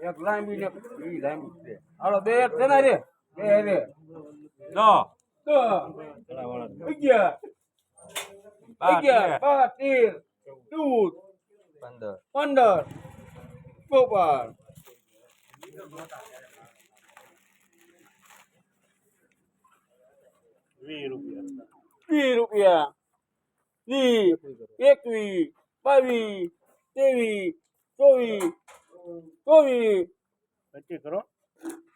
એક લાંબી ને ઈ લાંબી છે હાલો બે એક છે ને રે બે રે દો તો અગિયાર અગિયાર પંદર ચોપન વીસ રૂપિયા. વીસ એકવીસ બાવીસ ત્રેવીસ ચોવીસ ચોવીસ. પચીસ કરો.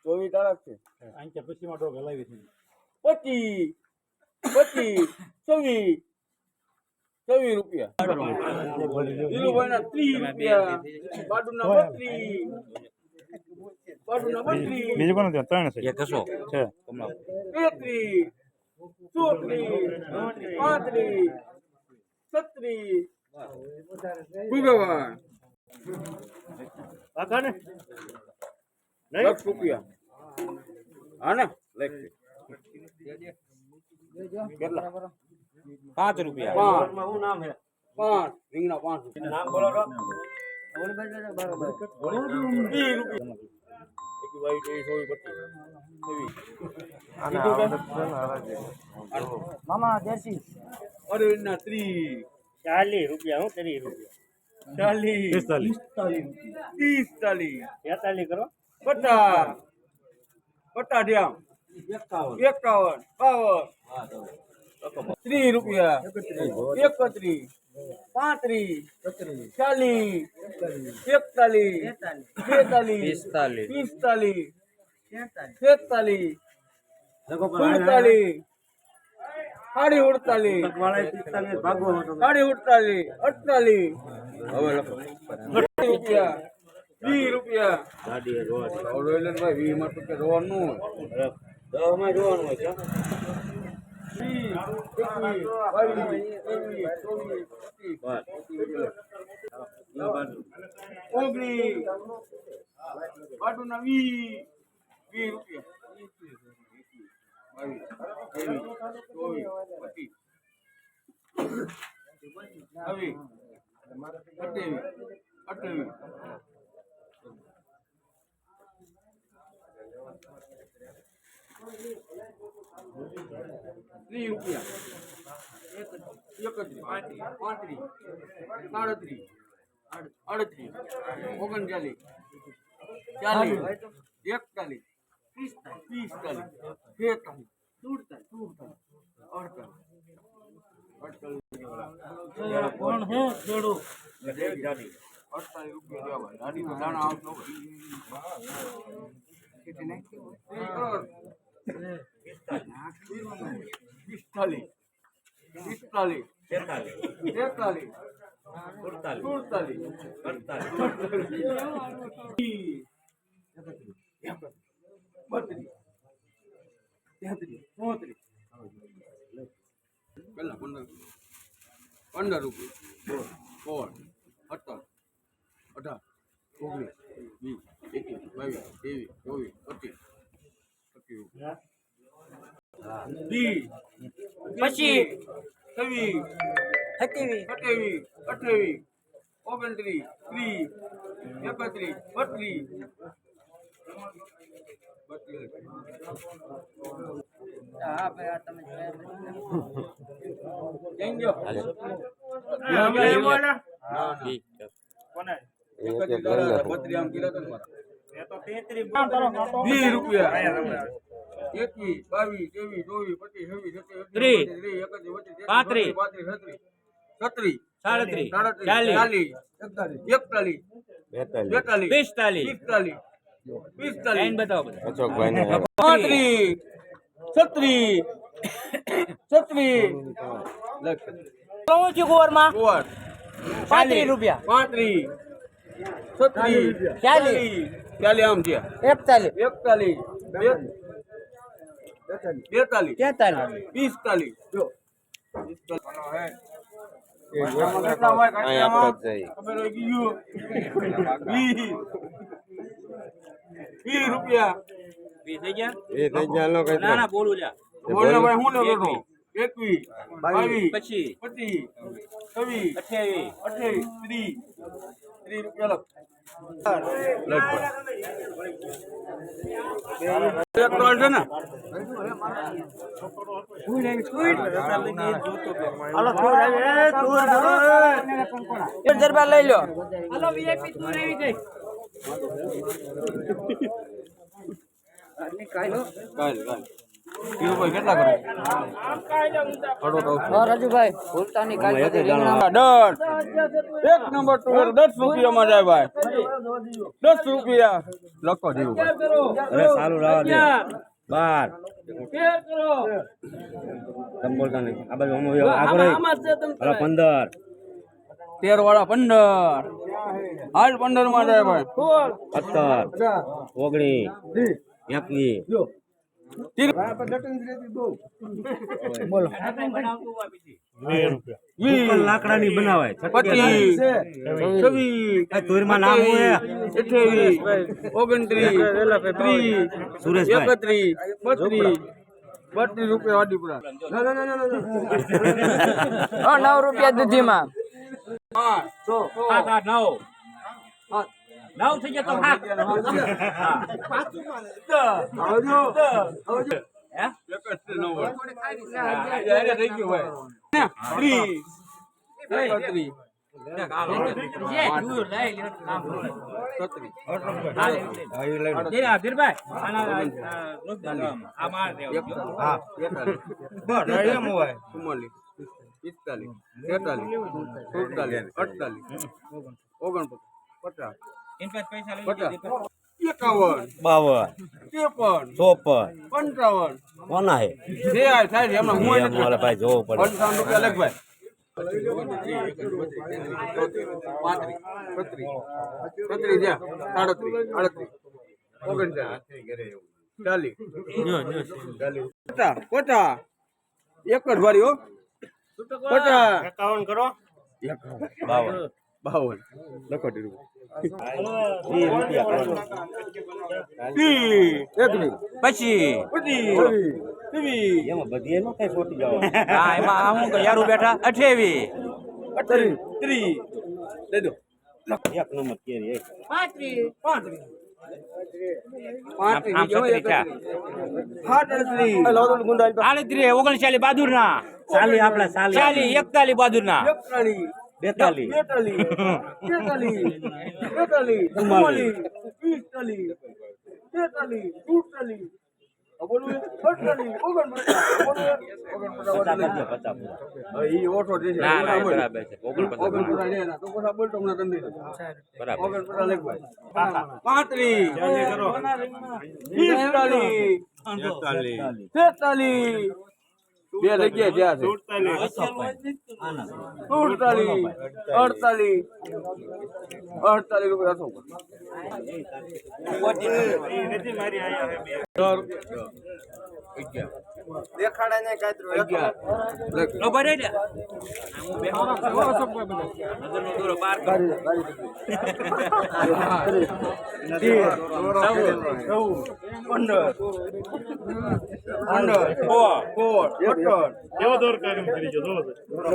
ચોવીસ તારાક છે. અહીંયા પછી માં ડોગ હલાવી છે પચીસ પચીસ છવ્વીસ છવ્વીસ રૂપિયા. ધીરુભાઈ ના ત્રીસ રૂપિયા. બાડુ ના બત્રીસ. બીજું કોણ ત્યાં ત્રણ છે. એક હસો છે. તેત્રીસ ચોત્રીસ પાંત્રીસ છત્રીસ ભગવાન. કાકા ને. દસ રૂપિયા. હા ને? લખ કેટલા? પાંચ રૂપિયા. પાંચ. શું નામ છે પાંચ. રીંગણા પાંચ રૂપિયા. નામ બોલો તો. મામા દેશી અરવિંદ ના ત્રીસ ચાલીસ રૂપિયા હું ત્રીસ રૂપિયા? ચાલીસ. પિસ્તાલીસ. પિસ્તાલીસ તેતાલીસ કરો. પચાસ. પચાસ ડ્યામ એકાવન. બાવન. ત્રીસ રૂપિયા. એકત્રીસ. પાંત્રીસ. ચાલીસ. એકતાલીસ. બેતાલીસ. પિસ્તાલીસ. પિસ્તાલીસ. છેતાલીસ. સુડતાલીસ. સાડી ઉડતાલી. સાડી ઉડતાલી અડતાલી. હવે લખો રૂપિયા. વીસ રૂપિયા. રોયલભાઈ વીસમાં રૂપિયા રોવાનું હોય. ઓગણીસ વીસ વીસ રૂપિયા. બાવીસ ત્રેવીસ ચોવીસ પચીસ છવ્વીસ સત્યાવીસ અઠ્યાવીસ ત્રીસ રૂપિયા એકત્રીસ પાંત્રીસ સાડત્રીસ અડત્રીસ ઓગણચાલીસ ચાલીસ એકતાલીસ પિસ્તાલીસ છેતાલીસ સુડતાલીસ અડતાલીસ કોણ છે ખેડૂત અડતાલીસ રૂપિયા દેવા ગાડી તો દાણા આવતો પિસ્તાલીસ પિસ્તાલીસ તેતાલીસ તેતાલીસ સુડતાલીસ સુડતાલીસ અડતાલીસ બત્રીસ તેત્રીસ ચોત્રીસ પેલા પંદર પંદર રૂપિયા સોળ સત્તર અઢાર ઓગણીસ વીસ એકવીસ બાવીસ ત્રેવીસ ચોવીસ પચીસ પચીસ રૂપિયા વીસ પચીસ છવ્વીસ સત્યાવીસ સત્યાવીસ અઠ્યાવીસ ઓગણત્રીસ ત્રીસ એકત્રીસ બત્રીસ એકવીસ બાવીસ ત્રેવીસ ચોવીસ પચીસ છવ્વીસ સત્યાવીસ ત્રીસ. એકત્રીસ બત્રીસ પાંત્રીસ. પાંત્રીસ છત્રીસ છત્રીસ સાડત્રીસ સાડત્રીસ ચાલીસ ચાલીસ એકતાલીસ બેતાલીસ પિસ્તાલીસ પિસ્તાલીસ પિસ્તાલીસ લાઈન બતાવો બધા પાંત્રીસ છત્રીસ છત્રીસ કહું છું કુંવરમાં ગોળ પાંત્રીસ રૂપિયા પાંત્રીસ છત્રીસ ચાલીસ. ચાલીસ આમ છે એકતાલીસ એકતાલીસ બે- બેતાલીસ તેતાલીસ પિસ્તાલીસ જો ખબર હોય રૂપિયા. વીસ થઈ ગયા? વીસ થઈ ગયા ના ના બોલું જા. બોલને ભાઈ હું લેતો હતો એકવીસ બાવીસ. પછી પચીસ. છવ્વીસ અઠ્યાવીસ. અઠ્યાવીસ ત્રીસ. ત્રીસ રૂપિયા લખ એક ટોલ છે ને? દરબાર લઈ લો. રાજુભાઈ ભૂલતા એક નંબર દસ જાય ભાઈ દસ રૂપિયા. લખો ધીરુભાઈ અરે સારું રાવા દે. બાર. પંદર. તેર વાળા પંદર. હાલ પંદરમાં થાય ભાઈ સત્તર ઓગણીસ એકવીસ. લાકડાની બનાવાય. અઠ્યાવીસ. ઓગણત્રીસ. ત્રીસ સુરેશભાઈ. એકત્રીસ. બત્રીસ. બત્રીસ રૂપિયા વાડીપુરા. નવ રૂપિયા દૂધીમાં. પાંચ સાત આઠ નવ. નવ થઈ ગયા તો હાથ હે? ધીરા, ધીરભાઈ. આના, આ, રોક દે. આ માર દેવો. ઓગણપચાસ પચાસ એન પાસે પૈસા લઈ. એકાવન. બાવન. ત્રેપન. ચોપન. પંચાવન. કોના હે? જે આ થાય છે એમાં હું મારે ભાઈ જોવું પડે. પંચાવન રૂપિયા લખ ભાઈ. એક જ વારી હો. પચાસ. એકાવન કરો. બાવન. બાવન લખો દીધું વીસ રૂપિયા કરો. ત્રીસ એકવીસ પછી પચીસ છવ્વીસ એમાં બધી એનો કઈ ખોટી જવા હા એમાં આ હું યારું બેઠા અઠ્યાવીસ અઠ્યાવીસ ત્રીસ દઈ દો એક નંબર કેરી એક પાંત્રીસ આમ પાંત્રીસ છત્રીસ છે. સાડત્રીસ આડત્રીસ ઓગણચાલીસ બહાદુરના ચાલી આપડે ચાલી ચાલી એકતાલીસ બહાદુરના એકતાલીસ બેતાલીસ બેતાલીસ તેતાલીસ બેતાલીસ ચુમ્માલીસ પિસ્તાલીસ તેતાલીસ સુડતાલીસ આ બોલવું અડતાલીસ ઓગણપચાસ બોલવું ઓગણપચાસ પચાસ વાળી પચાસ લેજો. પચાસ હવે ઈ ઓછો જે છે ના ના બેતાલી બેતાલી બેતાલી ચુમ્માલી પિસ્તાલી બેતાલી ના. તો પછી બોલ તો હમણાં કરી દઈશું. બરાબર ઓગણપચાસ લેખ ભાઈ. પાંત્રીસ તેતાલીસ બે જગ્યાએ જ્યાં છે સુડતાલીસ અડતાલીસ અડતાલીસ રૂપિયા થશે. દસ રૂપિયા. અગિયાર. નગરનો દોરો સોળ સોળ સત્તર